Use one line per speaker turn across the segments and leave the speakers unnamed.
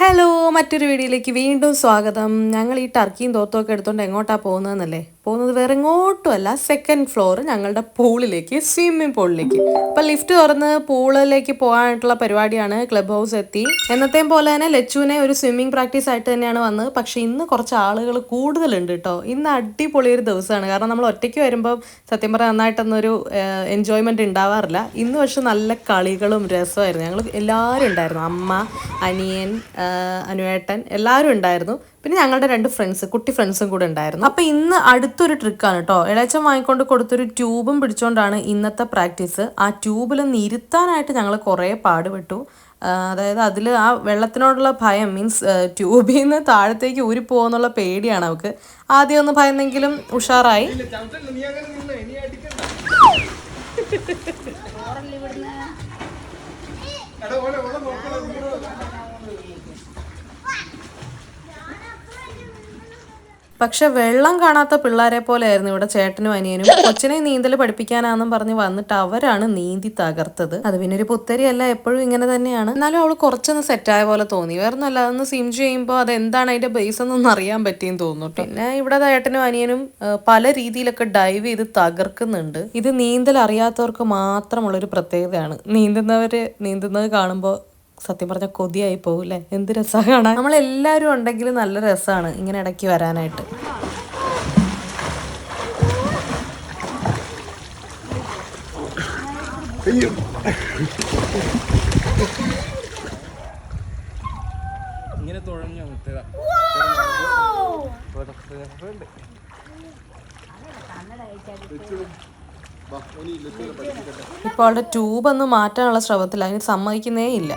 Hello മറ്റൊരു വീഡിയോയിലേക്ക് വീണ്ടും സ്വാഗതം. ഞങ്ങൾ ഈ ടർക്കിയും തോത്തുമൊക്കെ എടുത്തുകൊണ്ട് എങ്ങോട്ടാണ് പോകുന്നതെന്നല്ലേ? പോകുന്നത് വേറെ എങ്ങോട്ടും അല്ല സെക്കൻഡ് ഫ്ലോർ ഞങ്ങളുടെ പൂളിലേക്ക് സ്വിമ്മിംഗ് പൂളിലേക്ക് അപ്പം ലിഫ്റ്റ് തുറന്ന് പൂളിലേക്ക് പോകാനായിട്ടുള്ള പരിപാടിയാണ് ക്ലബ് ഹൗസ് എത്തി. എന്നത്തെയും പോലെ തന്നെ ലച്ചുവിനെ ഒരു സ്വിമ്മിംഗ് പ്രാക്ടീസ് ആയിട്ട് തന്നെയാണ് വന്നത്. പക്ഷേ ഇന്ന് കുറച്ച് ആളുകൾ കൂടുതലുണ്ട് കേട്ടോ ഇന്ന് അടിപൊളി ഒരു ദിവസമാണ്. കാരണം നമ്മൾ ഒറ്റയ്ക്ക് വരുമ്പോൾ സത്യം പറഞ്ഞാൽ നന്നായിട്ടൊന്നൊരു എൻജോയ്മെന്റ് ഉണ്ടാവാറില്ല. ഇന്ന് പക്ഷെ നല്ല കളികളും രസമായിരുന്നു. ഞങ്ങൾ എല്ലാവരും ഉണ്ടായിരുന്നു. അമ്മ അനിയൻ അനുവേട്ടൻ എല്ലാവരും ഉണ്ടായിരുന്നു. പിന്നെ ഞങ്ങളുടെ രണ്ട് ഫ്രണ്ട്സ് കുട്ടി ഫ്രണ്ട്സും കൂടെ ഉണ്ടായിരുന്നു. അപ്പോൾ ഇന്ന് അടുത്തൊരു ട്രിക്കാണ് കേട്ടോ ഇളയച്ചൻ വാങ്ങിക്കൊണ്ട് കൊടുത്തൊരു ട്യൂബും പിടിച്ചുകൊണ്ടാണ് ഇന്നത്തെ പ്രാക്ടീസ് ആ ട്യൂബിലൊന്ന് ഇരുത്താനായിട്ട് ഞങ്ങൾ കുറേ പാടുപെട്ടു. അതായത് അതിൽ ആ വെള്ളത്തിനോടുള്ള ഭയം മീൻസ് ട്യൂബിൽ നിന്ന് താഴത്തേക്ക് ഊരി പോകുന്നുള്ള പേടിയാണ് അവൾക്ക് ആദ്യം ഒന്ന് ഭയന്നെങ്കിലും ഉഷാറായി. പക്ഷെ വെള്ളം കാണാത്ത പിള്ളേരെ പോലെയായിരുന്നു ഇവിടെ ചേട്ടനും അനിയനും. കൊച്ചിനെ നീന്തൽ പഠിപ്പിക്കാനാന്നും പറഞ്ഞ് വന്നിട്ട് അവരാണ് നീന്തി തകർത്തത്. അത് പിന്നെ ഒരു പുത്തരിയല്ല എപ്പോഴും ഇങ്ങനെ തന്നെയാണ്. എന്നാലും അവൾ കുറച്ചൊന്ന് സെറ്റായ പോലെ തോന്നി. വേറെ അതൊന്ന് സിം ചെയ്യുമ്പോൾ അത് എന്താണ് അതിന്റെ ബേസ് എന്നൊന്നും അറിയാൻ പറ്റിയെന്ന് തോന്നുന്നു പിന്നെ ഇവിടെ ചേട്ടനും അനിയനും പല രീതിയിലൊക്കെ ഡൈവ് ചെയ്ത് തകർക്കുന്നുണ്ട്. ഇത് നീന്തൽ അറിയാത്തവർക്ക് മാത്രമുള്ളൊരു പ്രത്യേകതയാണ്. നീന്തുന്നവര് നീന്തുന്നത് കാണുമ്പോൾ സത്യം പറഞ്ഞ കൊതിയായി പോകൂലേ എന്ത് രസമാണ് കാണാൻ? നമ്മളെല്ലാവരും ഉണ്ടെങ്കിൽ നല്ല രസമാണ് ഇങ്ങനെ ഇടയ്ക്ക് വരാനായിട്ട്.
ഇങ്ങനെ തുഴഞ്ഞു മുത്തുക
ഇപ്പോൾ അവളുടെ ട്യൂബ് ഒന്ന് മാറ്റാനുള്ള ശ്രമത്തിൽ അതിന് സമ്മതിക്കുന്നേ ഇല്ല.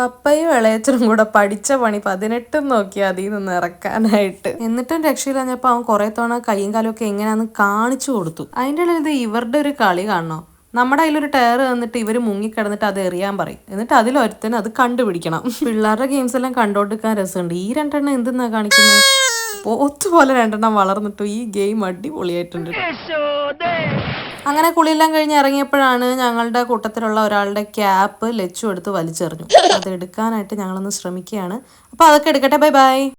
പപ്പയും ഇളയച്ചനും കൂടെ പഠിച്ച പണി പതിനെട്ടും നോക്കി അതിൽ നിന്ന് ഇറക്കാനായിട്ട്. എന്നിട്ടും രക്ഷയില്ലാഞ്ഞപ്പോ അവൻ കുറെ തവണ കൈയും കാലും ഒക്കെ എങ്ങനെയാന്ന് കാണിച്ചു കൊടുത്തു. അതിന്റെ ഇടയിൽ ഇത് ഇവരുടെ ഒരു കളി കാണണോ? നമ്മുടെ കയ്യിലൊരു ടയർ തന്നിട്ട് ഇവർ മുങ്ങിക്കിടന്നിട്ട് അത് എറിയാൻ പറയും. എന്നിട്ട് അതിലൊരുത്തന് അത് കണ്ടുപിടിക്കണം. പിള്ളേരുടെ ഗെയിംസ് എല്ലാം കണ്ടോണ്ടിരിക്കാൻ രസമുണ്ട്. ഈ രണ്ടെണ്ണം എന്തെന്നാ കാണിക്കുന്നത് പോത്ത് പോലെ രണ്ടെണ്ണം വളർന്നിട്ടു ഈ ഗെയിം അടിപൊളിയായിട്ടുണ്ട് അങ്ങനെ കുളിയെല്ലാം കഴിഞ്ഞ് ഇറങ്ങിയപ്പോഴാണ് ഞങ്ങളുടെ കൂട്ടത്തിലുള്ള ഒരാളുടെ ക്യാപ്പ് ലച്ചു എടുത്ത് വലിച്ചെറിഞ്ഞു. അത് എടുക്കാനായിട്ട് ഞങ്ങളൊന്ന് ശ്രമിക്കുകയാണ്. അപ്പോൾ അതൊക്കെ എടുക്കട്ടെ. Bye bye.